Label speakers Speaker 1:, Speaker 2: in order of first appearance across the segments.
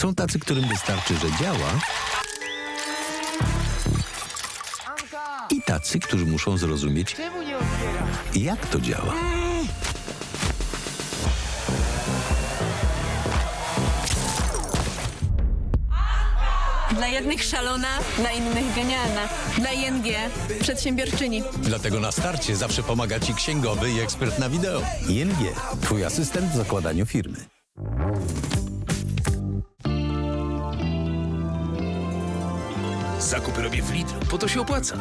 Speaker 1: Są tacy, którym wystarczy, że działa. I tacy, którzy muszą zrozumieć, jak to działa.
Speaker 2: Dla jednych szalona, dla innych genialna. Dla ING przedsiębiorczyni.
Speaker 1: Dlatego na starcie zawsze pomaga Ci księgowy i ekspert na wideo. ING. Twój asystent w zakładaniu firmy.
Speaker 3: Zakupy robię w Lidlu, po to się opłaca.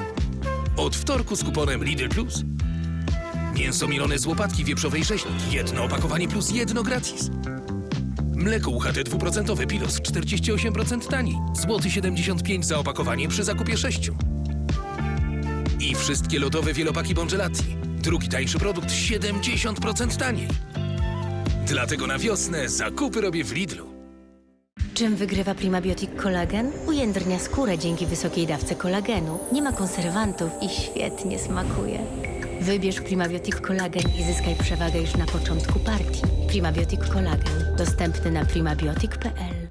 Speaker 3: Od wtorku z kuponem Lidl Plus. Mięso mielone z łopatki wieprzowej rzeźnik. Jedno opakowanie plus jedno gratis. Mleko UHT dwuprocentowe Pilos 48% taniej. Złoty 75 za opakowanie przy zakupie 6. I wszystkie lodowe wielopaki Bongelati. Drugi tańszy produkt 70% taniej. Dlatego na wiosnę zakupy robię w Lidlu.
Speaker 4: Czym wygrywa Primabiotic Kolagen? Ujędrnia skórę dzięki wysokiej dawce kolagenu. Nie ma konserwantów i świetnie smakuje. Wybierz Primabiotic Kolagen i zyskaj przewagę już na początku partii. Primabiotic Kolagen. Dostępny na primabiotic.pl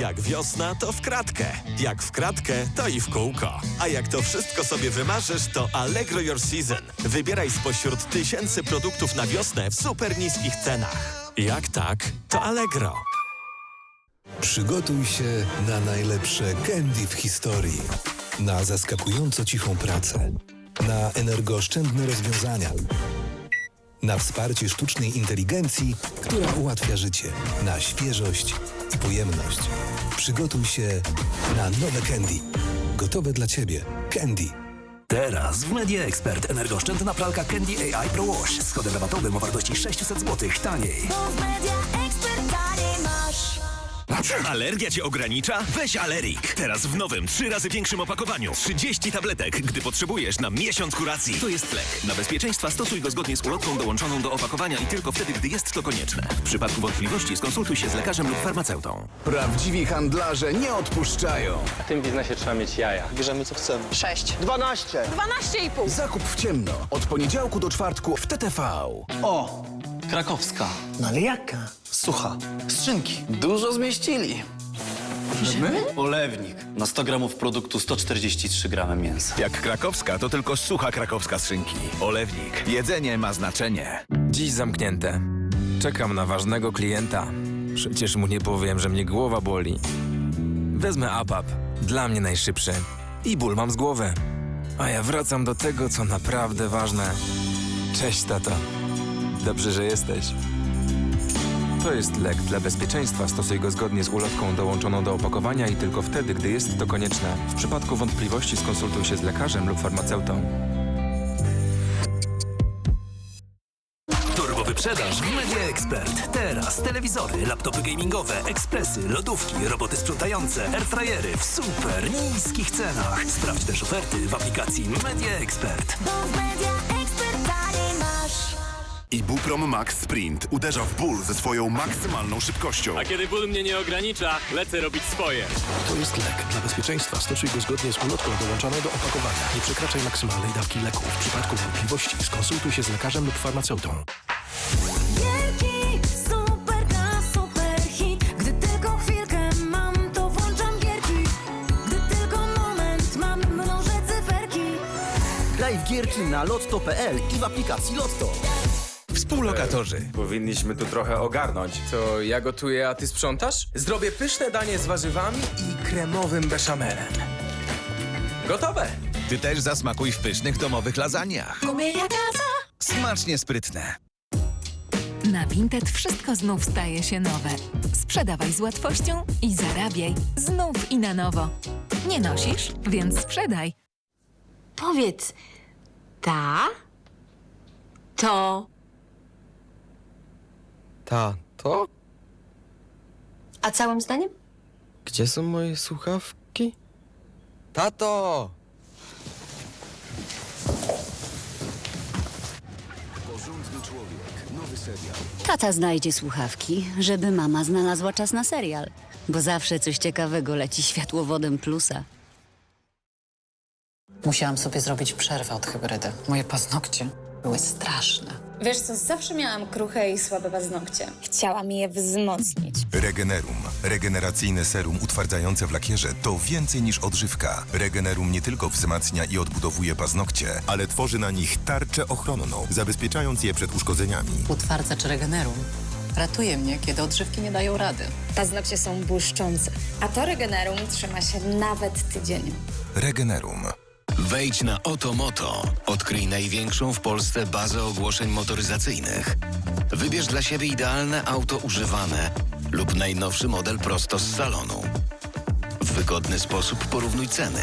Speaker 5: Jak wiosna, to w kratkę. Jak w kratkę, to i w kółko. A jak to wszystko sobie wymarzysz, to Allegro Your Season. Wybieraj spośród tysięcy produktów na wiosnę w super niskich cenach. Jak tak, to Allegro.
Speaker 6: Przygotuj się na najlepsze candy w historii. Na zaskakująco cichą pracę. Na energooszczędne rozwiązania. Na wsparcie sztucznej inteligencji, która ułatwia życie. Na świeżość i pojemność. Przygotuj się na nowe candy. Gotowe dla Ciebie. Candy.
Speaker 7: Teraz w Media Expert energooszczędna pralka Candy AI Pro Wash z kodem rabatowym o wartości 600 zł taniej.
Speaker 5: Alergia cię ogranicza? Weź Alerik. Teraz w nowym, trzy razy większym opakowaniu. 30 tabletek, gdy potrzebujesz na miesiąc kuracji. To jest lek. Na bezpieczeństwa stosuj go zgodnie z ulotką dołączoną do opakowania i tylko wtedy, gdy jest to konieczne. W przypadku wątpliwości skonsultuj się z lekarzem lub farmaceutą.
Speaker 8: Prawdziwi handlarze nie odpuszczają.
Speaker 9: W tym biznesie trzeba mieć jaja.
Speaker 10: Bierzemy co chcemy.
Speaker 2: 6.
Speaker 10: 12.
Speaker 2: 12,5.
Speaker 8: Zakup w ciemno. Od poniedziałku do czwartku w TTV.
Speaker 9: O, krakowska.
Speaker 10: No ale jaka? Sucha. Skrzynki.
Speaker 9: Dużo zmieścili. My? Olewnik. Na 100 gramów produktu 143 gramy mięsa.
Speaker 8: Jak krakowska, to tylko sucha krakowska z szynki. Olewnik. Jedzenie ma znaczenie.
Speaker 11: Dziś zamknięte. Czekam na ważnego klienta. Przecież mu nie powiem, że mnie głowa boli. Wezmę APAP. Dla mnie najszybszy. I ból mam z głowy. A ja wracam do tego, co naprawdę ważne. Cześć, tato. Dobrze, że jesteś. To jest lek dla bezpieczeństwa. Stosuj go zgodnie z ulotką dołączoną do opakowania i tylko wtedy, gdy jest to konieczne. W przypadku wątpliwości skonsultuj się z lekarzem lub farmaceutą.
Speaker 7: Turbo wyprzedaż w Media Expert. Teraz telewizory, laptopy gamingowe, ekspresy, lodówki, roboty sprzątające, airfryery w super niskich cenach. Sprawdź też oferty w aplikacji Media Expert.
Speaker 8: Ibuprom Max Sprint uderza w ból ze swoją maksymalną szybkością.
Speaker 9: A kiedy ból mnie nie ogranicza, lecę robić swoje.
Speaker 6: To jest lek. Dla bezpieczeństwa stosuj go zgodnie z ulotką dołączoną do opakowania. Nie przekraczaj maksymalnej dawki leku. W przypadku wątpliwości skonsultuj się z lekarzem lub farmaceutą.
Speaker 4: Gierki, super gra, super hit. Gdy tylko chwilkę mam, to włączam gierki. Gdy tylko moment mam, mnożę cyferki.
Speaker 10: Graj w gierki na lotto.pl i w aplikacji Lotto.
Speaker 8: Współlokatorzy.
Speaker 11: Powinniśmy tu trochę ogarnąć. To ja gotuję, a ty sprzątasz? Zrobię pyszne danie z warzywami i kremowym beszamelem. Gotowe!
Speaker 8: Ty też zasmakuj w pysznych domowych
Speaker 4: kasa.
Speaker 8: Smacznie sprytne.
Speaker 2: Na Vinted wszystko znów staje się nowe. Sprzedawaj z łatwością i zarabiaj znów i na nowo. Nie nosisz, więc sprzedaj.
Speaker 4: Powiedz, ta, to,
Speaker 11: Ta, to?
Speaker 4: a całym zdaniem?
Speaker 11: Gdzie są moje słuchawki? Tato!
Speaker 2: Tata znajdzie słuchawki, żeby mama znalazła czas na serial. Bo zawsze coś ciekawego leci światłowodem plusa.
Speaker 10: Musiałam sobie zrobić przerwę od hybrydy. Moje paznokcie były straszne.
Speaker 12: Wiesz co, zawsze miałam kruche i słabe paznokcie. Chciałam je wzmocnić.
Speaker 13: Regenerum. Regeneracyjne serum utwardzające w lakierze to więcej niż odżywka. Regenerum nie tylko wzmacnia i odbudowuje paznokcie, ale tworzy na nich tarczę ochronną, zabezpieczając je przed uszkodzeniami.
Speaker 14: Utwardzacz Regenerum. Ratuje mnie, kiedy odżywki nie dają rady.
Speaker 12: Paznokcie są błyszczące, a to Regenerum trzyma się nawet tydzień.
Speaker 13: Regenerum.
Speaker 3: Wejdź na Otomoto. Odkryj największą w Polsce bazę ogłoszeń motoryzacyjnych. Wybierz dla siebie idealne auto używane lub najnowszy model prosto z salonu. W wygodny sposób porównuj ceny.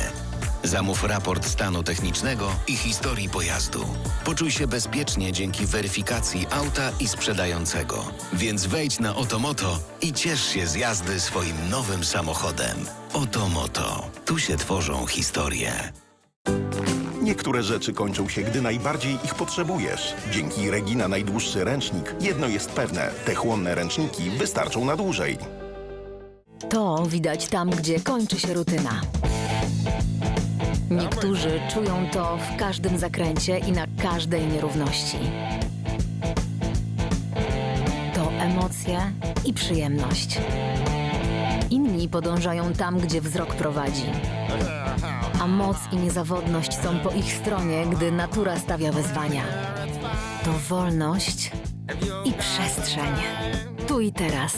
Speaker 3: Zamów raport stanu technicznego i historii pojazdu. Poczuj się bezpiecznie dzięki weryfikacji auta i sprzedającego. Więc wejdź na Otomoto i ciesz się z jazdy swoim nowym samochodem. Otomoto. Tu się tworzą historie.
Speaker 15: Niektóre rzeczy kończą się, gdy najbardziej ich potrzebujesz. Dzięki Regina najdłuższy ręcznik, jedno jest pewne, te chłonne ręczniki wystarczą na dłużej.
Speaker 16: To widać tam, gdzie kończy się rutyna. Niektórzy czują to w każdym zakręcie i na każdej nierówności. To emocje i przyjemność. Inni podążają tam, gdzie wzrok prowadzi. A moc i niezawodność są po ich stronie, gdy natura stawia wyzwania. To wolność i przestrzeń. Tu i teraz.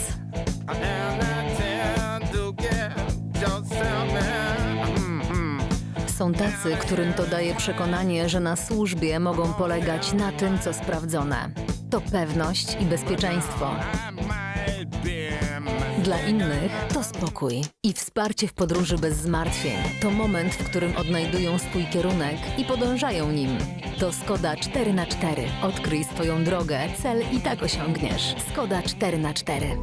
Speaker 16: Są tacy, którym to daje przekonanie, że na służbie mogą polegać na tym, co sprawdzone. To pewność i bezpieczeństwo. Dla innych to spokój i wsparcie w podróży bez zmartwień. To moment, w którym odnajdują swój kierunek i podążają nim. To Skoda 4x4. Odkryj swoją drogę, cel i tak osiągniesz. Skoda 4x4.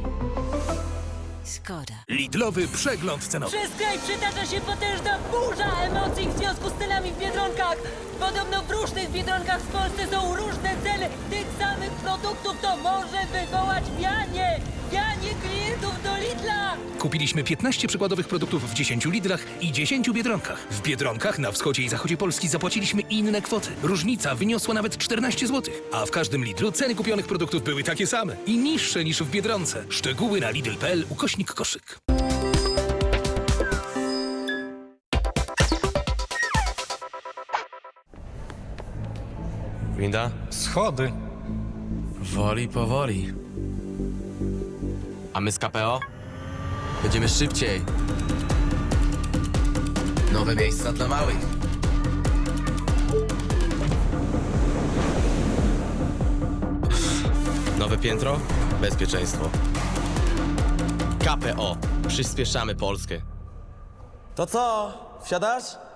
Speaker 2: Skoda.
Speaker 3: Lidlowy przegląd cenowy.
Speaker 17: Przez kraj przytacza się potężna burza emocji w związku z cenami w Biedronkach. Podobno w różnych Biedronkach w Polsce są różne ceny tych samych produktów. To może wywołać wianie.
Speaker 3: Kupiliśmy 15 przykładowych produktów w 10 Lidlach i 10 Biedronkach. W Biedronkach na wschodzie i zachodzie Polski zapłaciliśmy inne kwoty. Różnica wyniosła nawet 14 zł. A w każdym Lidlu ceny kupionych produktów były takie same i niższe niż w Biedronce. Szczegóły na lidl.pl ukośnik koszyk.
Speaker 18: Winda? Schody. Woli powoli. A my z KPO? Będziemy szybciej. Nowe miejsca dla małych. Nowe piętro? Bezpieczeństwo. KPO. Przyspieszamy Polskę. To co? Wsiadasz?